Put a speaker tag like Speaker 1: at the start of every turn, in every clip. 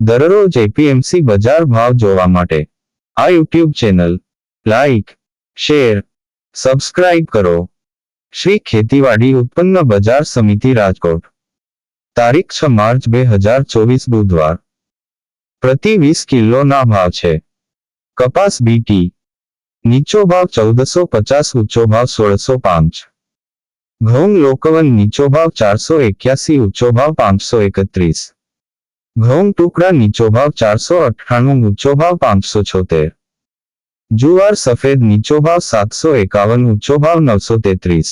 Speaker 1: દરરોજ એપીએમસી બજાર ભાવ જોવા માટે. આ YouTube channel, like, share, subscribe કરો. શ્રી ખેતીવાડી ઉત્પન્ન બજાર સમિતિ રાજકોટ. તારીખ છ માર્ચ બે હજાર ચોવીસ બુધવાર. પ્રતિ વીસ કિલોના ભાવ છે. કપાસ બીટી નીચો ભાવ ચૌદસો પચાસ, ઊંચો ભાવ સોળસો પાંચ. ઘઉં લોકવન નીચો ભાવ ચારસો એક્યાસી, ઊંચો ભાવ પાંચસો એકત્રીસ. ઘઉં ટુકડા નીચો ભાવ ચારસો અઠ્ઠાણું ઊંચો ભાવ પાંચસો છોતેર જુવાર સફેદ નીચો ભાવ સાતસો એકાવન ઊંચો ભાવ નવસો તેત્રીસ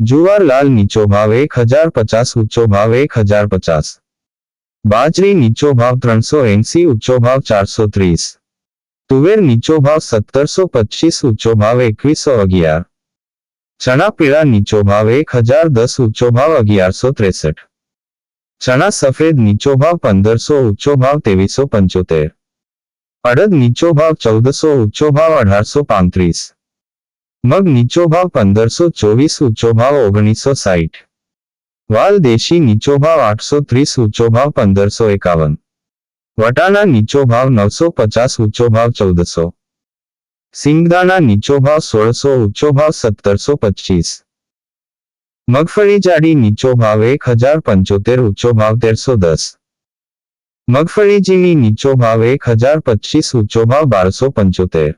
Speaker 1: જુવાર લાલ નીચો ભાવ એક હજાર પચાસ ઊંચો ભાવ એક હજાર પચાસ બાજરી નીચો ભાવ ત્રણસો એંસી ઊંચો ભાવ ચારસો ત્રીસ તુવેર નીચો ભાવ સત્તરસો પચીસ ઊંચો ભાવ એકવીસો અગિયાર ચણા પીળા નીચો ભાવ એક હજાર દસ ઊંચો ભાવ અગિયારસો ત્રેસઠ ચણા સફેદ નીચો ભાવ પંદરસો ઊંચો ભાવ ત્રેવીસો પંચોતેર અડદ નીચો ભાવ ચૌદસો ઊંચો ભાવ અઢારસો પાંત્રીસ મગ નીચો ભાવ પંદરસો ચોવીસ ઊંચો ભાવ ઓગણીસો સાઠ વાલ દેશી નીચો ભાવ આઠસો ત્રીસ ઊંચો ભાવ પંદરસો એકાવન વટાણા નીચો ભાવ નવસો પચાસ ઊંચો ભાવ ચૌદસો સિંગદાણા નીચો ભાવ સોળસો ઊંચો ભાવ સત્તરસો પચીસ મગફળી જાડી નીચો ભાવ એક હજાર પંચોતેર ઊંચો ભાવ તેરસો દસ મગફળી ઝીણી નીચો ભાવ એક હજાર પચીસ ઊંચો ભાવ બારસો પંચોતેર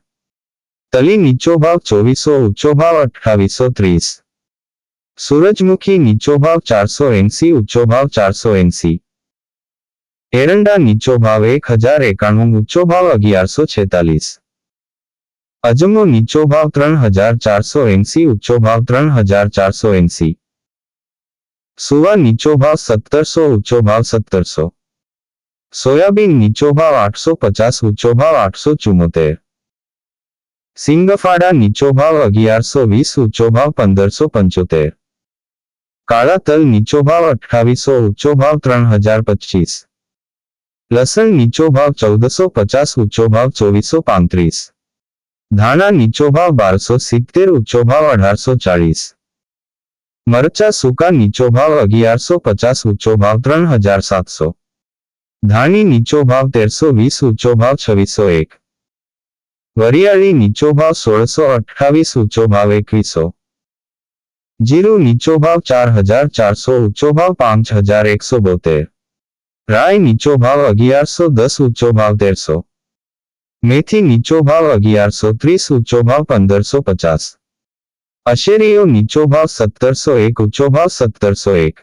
Speaker 1: તલી નીચો ભાવ ચોવીસો ઊંચો ભાવ અઠ્ઠાવીસો ત્રીસ સૂરજમુખી નીચો ભાવ ચારસો એંસી ઊંચો ભાવ ચારસો એંસી એરંડા નીચો ભાવ એક હજાર એકાણું ઊંચો ભાવ અગિયારસો છેતાલીસ અજમો નીચો ભાવ ત્રણ હજાર ચારસો એંસી ઊંચો ભાવ ત્રણ હજાર ચારસો એંસી સુવા નીચો ભાવ સત્તરસો ઊંચો ભાવ સત્તરસો સોયાબીન નીચો ભાવ આઠસો પચાસ ઊંચો ભાવ આઠસો ચુમ્મોતેર સિંગફાડા નીચો ભાવ અગિયારસો વીસ ઊંચો ભાવ પંદરસો પંચોતેર કાળા તલ નીચો ભાવ અઠ્ઠાવીસો ઊંચો ભાવ ત્રણ હજાર પચીસ લસણ નીચો ભાવ ચૌદસો પચાસ ઊંચો ભાવ ચોવીસો પાંત્રીસ ધાણા નીચો ભાવ બારસો સિત્તેર ઊંચો ભાવ અઢારસો ચાળીસ મરચા સૂકા નીચો ભાવ અગિયારસો પચાસ ઊંચો ભાવ ત્રણ હજાર સાતસો ધાણી નીચો ભાવ તેરસો વીસ ઊંચો ભાવ છવ્વીસો એક વરિયાળી નીચો ભાવ સોળસો અઠ્ઠાવીસ ઊંચો ભાવ એકવીસો જીરું નીચો ભાવ ચાર હજાર ચારસો ઊંચો ભાવ પાંચ હજાર એકસો બોતેર રાય નીચો ભાવ અગિયારસો દસ ઊંચો ભાવ તેરસો મેથી નીચો ભાવ અગિયારસો ત્રીસ ઊંચો ભાવ પંદરસો પચાસ અશેરીઓ નીચો ભાવ સત્તરસો એક, ઊંચો ભાવ સત્તરસો એક.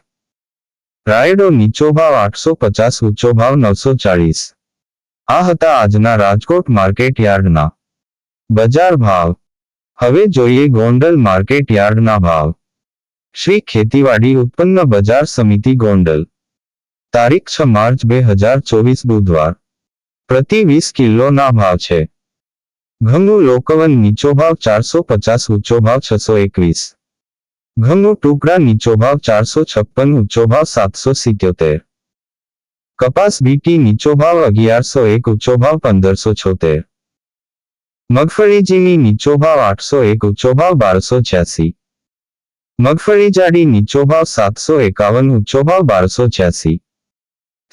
Speaker 1: રાયડો નીચો ભાવ આઠસો પચાસ, ઊંચો ભાવ નવસો ચાળીસ. આ હતા આજના રાજકોટ માર્કેટ યાર્ડના. બજાર ભાવ. હવે જોઈએ ગોંડલ માર્કેટ યાર્ડના ભાવ. શ્રી ખેતીવાડી ઉત્પન્ન બજાર સમિતિ ગોંડલ. તારીખ છ માર્ચ બે હજાર ચોવીસ બુધવાર. પ્રતિ વીસ કિલોના ભાવ છે. ઘઉંનું લોકવન નીચો ભાવ ચારસો પચાસ ઊંચો ભાવ છસો એકવીસ ઘઉંનું ટુકડા નીચો ભાવ ચારસો છપ્પન ઊંચો ભાવ સાતસો સિત્યોતેર કપાસ બીટી નીચો ભાવ અગિયારસો એક ઊંચો ભાવ પંદરસો છોતેર મગફળી ઝીણી નીચો ભાવ આઠસો એક ઊંચો ભાવ બારસો છ્યાસી મગફળી જાડી નીચો ભાવ સાતસો એકાવન ઊંચો ભાવ બારસો છ્યાસી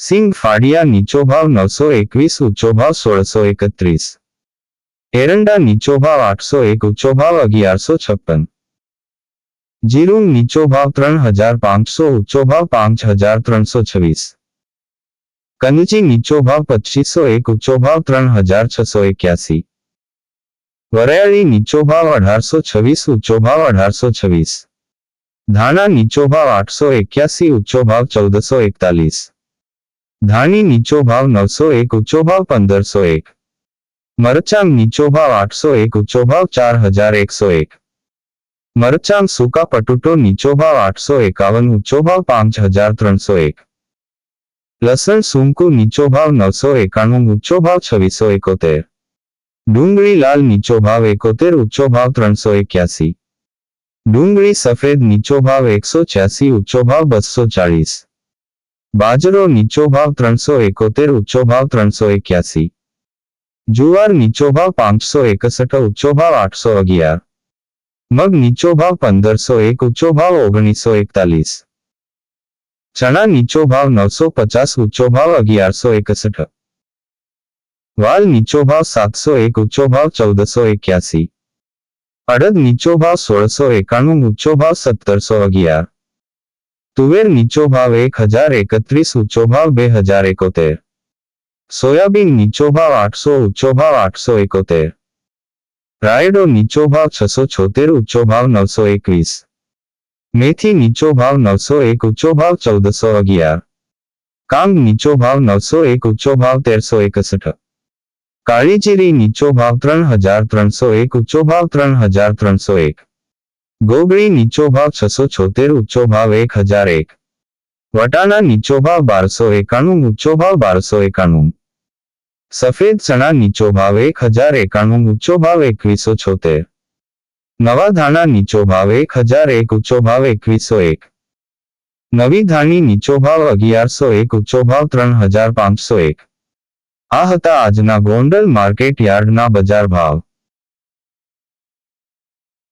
Speaker 1: સિંગ ફાડિયા નીચો ભાવ નવસો એકવીસ ઊંચો ભાવ સોળસો એકત્રીસ એરંડા નીચો ભાવ આઠસો એક ઊંચો ભાવ અગિયારસો છપ્પન જીરું નીચો ભાવ ત્રણ હજાર પાંચસો ઊંચો ભાવ પાંચ હજાર ત્રણસો છવ્વીસ કંદજી નીચો ભાવ પચીસો એક ઊંચો ભાવ ત્રણ હજાર છસો એક્યાસી વરિયાળી નીચો ભાવ અઢારસો છવ્વીસ ઊંચો ભાવ અઢારસો છવ્વીસ ધાણા નીચો ભાવ આઠસો એક્યાસી ઊંચો ભાવ ચૌદસો એકતાલીસ ધાણી નીચો ભાવ નવસો એક ઊંચો ભાવ પંદરસો એક મરચાં નીચો ભાવ આઠસો એક ઊંચો ભાવ ચાર હજાર એકસો એક મરચાં સૂકા પટુટો નીચો ભાવ આઠસો એકાવન ઊંચો ભાવ પાંચ હજાર ત્રણસો એક લસણ સૂંકુ નીચો ભાવ નવસો એકાણું ઊંચો ભાવ છવ્વીસો એકોતેર ડુંગળી લાલ નીચો ભાવ એકોતેર ઊંચો ભાવ ત્રણસો એક્યાસી ડુંગળી સફેદ નીચો ભાવ એકસો છ્યાસી ઊંચો ભાવ બસો ચાળીસ બાજરો નીચો ભાવ ત્રણસો એકોતેર ઊંચો ભાવ ત્રણસો એક્યાસી જુવાર નીચો ભાવ પાંચસો એકસઠ ઊંચો ભાવ આઠસો અગિયાર મગ નીચો ભાવ પંદરસો એક ઊંચો ભાવ ઓગણીસો એકતાલીસ ચણા નીચો ભાવ નવસો પચાસ ઊંચો ભાવ અગિયારસો એકસઠ વાલ નીચો ભાવ સાતસો એક ઊંચો ભાવ ચૌદસો એક્યાસી અડદ નીચો ભાવ સોળસો એકાણું ઊંચો ભાવ સત્તરસો અગિયાર તુવેર નીચો ભાવ એક હજાર એકત્રીસ ઊંચો ભાવ બે હજાર એકોતેર સોયાબીન નીચો ભાવ આઠસો ઊંચો ભાવ આઠસો એકોતેર. રાયડો નીચો ભાવ છસો છોતેર ઊંચો ભાવ નવસો એકવીસ. મેથી નીચો ભાવ નવસો એક ઊંચો ભાવ ચૌદસો અગિયાર. કામ નીચો ભાવ નવસો એક ઊંચો ભાવ તેરસો એકસઠ. કાળીચીરી નીચો ભાવ ત્રણ હજાર ત્રણસો એક ઊંચો ભાવ ત્રણ હજાર ત્રણસો એક. ગોગળી નીચો ભાવ છસો છોતેર ઊંચો ભાવ એક હજાર એક. વટાણા નીચો ભાવ બારસો એકાણું, ઊંચો ભાવ બારસો એકાણું. સફેદ ચણા નીચો ભાવ એક હજાર એકાણું, ઊંચો ભાવ એકવીસો છોતેર. નવા ધાણા નીચો ભાવ એક હજાર એક, ઊંચો ભાવ એકવીસો એક. નવી ધાણી નીચો ભાવ અગિયારસો એક, ઊંચો ભાવ ત્રણ હજાર પાંચસો એક. આ હતા આજના ગોંડલ માર્કેટ યાર્ડના બજાર ભાવ.